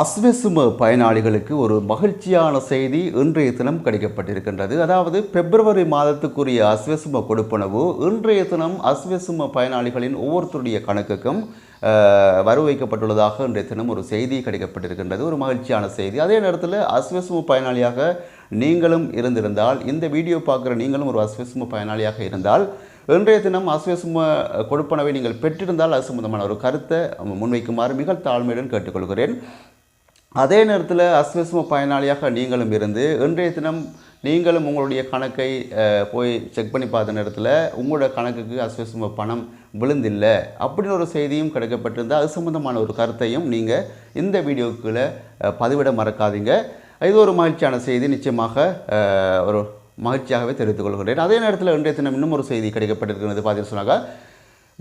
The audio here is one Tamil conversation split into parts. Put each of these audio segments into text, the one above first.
அஸ்வசும பயனாளிகளுக்கு ஒரு மகிழ்ச்சியான செய்தி இன்றைய தினம் கிடைக்கப்பட்டிருக்கின்றது. அதாவது பிப்ரவரி மாதத்துக்குரிய அஸ்வசும கொடுப்பனவு இன்றைய தினம் அஸ்வசும பயனாளிகளின் ஒவ்வொருத்தருடைய கணக்குக்கும் வர வரவு வைக்கப்பட்டுள்ளதாக இன்றைய தினம் ஒரு செய்தி கிடைக்கப்பட்டிருக்கின்றது. ஒரு மகிழ்ச்சியான செய்தி. அதே நேரத்தில் அஸ்வசும பயனாளியாக நீங்களும் இருந்திருந்தால் இந்த வீடியோ பார்க்குற நீங்களும் ஒரு அஸ்வசும பயனாளியாக இருந்தால் இன்றைய தினம் அஸ்வசும கொடுப்பனவை நீங்கள் பெற்றிருந்தால் அது சம்பந்தமான ஒரு கருத்தை முன்வைக்குமாறு மிக தாழ்மையுடன் கேட்டுக்கொள்கிறேன். அதே நேரத்தில் அஸ்வசும பயனாளியாக நீங்களும் இருந்து இன்றைய தினம் நீங்களும் உங்களுடைய கணக்கை போய் செக் பண்ணி பார்த்த நேரத்தில் உங்களோட கணக்குக்கு அஸ்வசும பணம் விழுந்தில்லை அப்படின்னு ஒரு செய்தியும் கிடைக்கப்பட்டிருந்தால் அது சம்பந்தமான ஒரு கருத்தையும் நீங்கள் இந்த வீடியோக்குள்ளே பதிவிட மறக்காதீங்க. இது ஒரு மகிழ்ச்சியான செய்தி. நிச்சயமாக ஒரு மகிழ்ச்சியாகவே தெரிவித்துக் கொள்கிறேன். அதே நேரத்தில் இன்றைய தினம் இன்னும் ஒரு செய்தி கிடைக்கப்பட்டிருக்கிறது. பார்த்தீங்கன்னு சொன்னாக்கா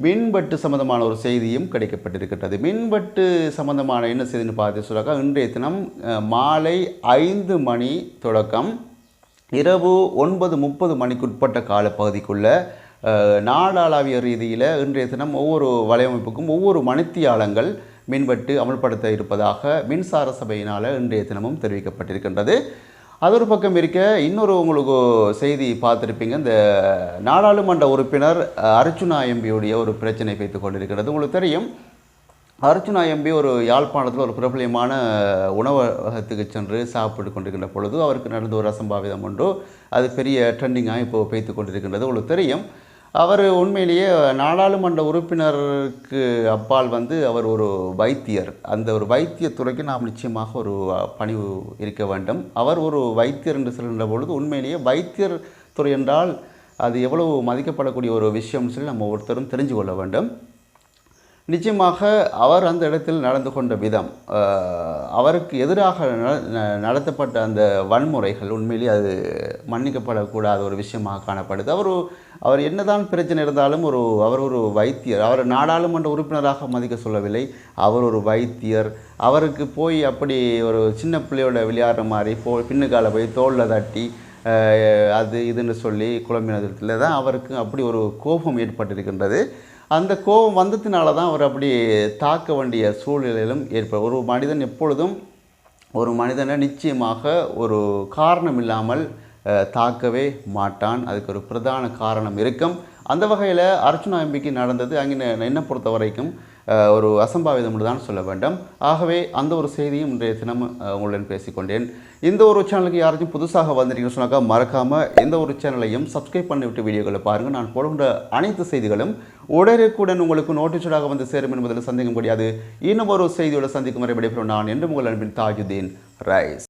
மின்வெட்டு சம்பந்தமான ஒரு செய்தியும் கிடைக்கப்பட்டிருக்கின்றது. மின்வெட்டு சம்பந்தமான என்ன செய்தின்னு பார்த்து சொல்லாக்கா இன்றைய தினம் மாலை ஐந்து மணி தொடக்கம் இரவு ஒன்பது முப்பது மணிக்குட்பட்ட காலப்பகுதிக்குள்ளே நாடாளாவிய ரீதியில் இன்றைய தினம் ஒவ்வொரு வலையமைப்புக்கும் ஒவ்வொரு மணித்தியாலங்கள் மின்வெட்டு அமல்படுத்த இருப்பதாக மின்சார சபையினால் இன்றைய தினமும் தெரிவிக்கப்பட்டிருக்கின்றது. அது ஒரு பக்கம் இருக்க இன்னொரு உங்களுக்கு செய்தி பார்த்துருப்பீங்க. இந்த நாடாளுமன்ற உறுப்பினர் அர்ச்சுனா எம்பியுடைய ஒரு பிரச்சனை வைத்துக் கொண்டிருக்கிறது. உங்களுக்கு தெரியும் அர்ச்சுனா எம்பி ஒரு யாழ்ப்பாணத்தில் ஒரு பிரபலியமான உணவகத்துக்கு சென்று சாப்பிட்டு கொண்டிருக்கின்ற பொழுது அவருக்கு நடந்த ஒரு அசம்பாவிதம் ஒன்று அது பெரிய ட்ரெண்டிங்காக இப்போது பேத்து கொண்டிருக்கின்றது. உங்களுக்கு தெரியும் அவர் உண்மையிலேயே நாடாளுமன்ற உறுப்பினருக்கு அப்பால் வந்து அவர் ஒரு வைத்தியர். அந்த ஒரு வைத்தியத்துறைக்கு நாம் நிச்சயமாக ஒரு பணிவு இருக்க வேண்டும். அவர் ஒரு வைத்தியர் என்று சொல்கின்ற பொழுது உண்மையிலேயே வைத்தியர் துறை என்றால் அது எவ்வளவு மதிக்கப்படக்கூடிய ஒரு விஷயம்னு சொல்லி நம்ம ஒருத்தரும் தெரிஞ்சு கொள்ள வேண்டும். நிச்சயமாக அவர் அந்த இடத்தில் நடந்து கொண்ட விதம் அவருக்கு எதிராக ந- ந- நடத்தப்பட்ட அந்த வன்முறைகள் உண்மையிலேயே அது மன்னிக்கப்படக்கூடாத ஒரு விஷயமாக காணப்படுது. அவர் அவர் என்னதான் பிரச்சனை இருந்தாலும் ஒரு அவர் ஒரு வைத்தியர் அவர் நாடாளுமன்ற உறுப்பினராக மதிக்க சொல்லவில்லை. அவர் ஒரு வைத்தியர். அவருக்கு போய் அப்படி ஒரு சின்ன பிள்ளையோட விளையாடுற மாதிரி போ பின்னுக்கால போய் தோளில் தட்டி அது இதுன்னு சொல்லி குழம்பினதில் தான் அவருக்கு அப்படி ஒரு கோபம் ஏற்பட்டிருக்கின்றது. அந்த கோபம் வந்ததினால தான் அவர் அப்படி தாக்க வேண்டிய சூழ்நிலையிலும் ஏற்பட ஒரு மனிதன் எப்பொழுதும் ஒரு மனிதனை நிச்சயமாக ஒரு காரணம் இல்லாமல் தாக்கவே மாட்டான். அதுக்கு ஒரு பிரதான காரணம் இருக்கும். அந்த வகையில் அர்ச்சுனா எம்பிக்கு நடந்தது அங்கே என்னை பொறுத்த வரைக்கும் ஒரு அசம்பாவிதம் தான் சொல்ல வேண்டும். ஆகவே அந்த ஒரு செய்தியும் இன்றைய தினம் உங்களுடன் பேசிக்கொண்டேன். இந்த ஒரு சேனலுக்கு யாராச்சும் புதுசாக வந்திருக்கீங்கன்னு சொன்னாக்கா மறக்காமல் எந்த ஒரு சேனலையும் சப்ஸ்கிரைப் பண்ணிவிட்டு வீடியோக்களை பாருங்கள் நான் போடுகின்ற அனைத்து செய்திகளும் உடனுக்குடன் உங்களுக்கு நோட்டிஃபிகேஷனாக வந்து சேரும் என்பதில் சந்தேகம் கிடையாது. இன்னும் ஒரு செய்தியோட சந்திக்கும் வரை விடைபெறும் நான் என்று உங்கள் அன்பின் தாஜுதீன் ரைஸ்.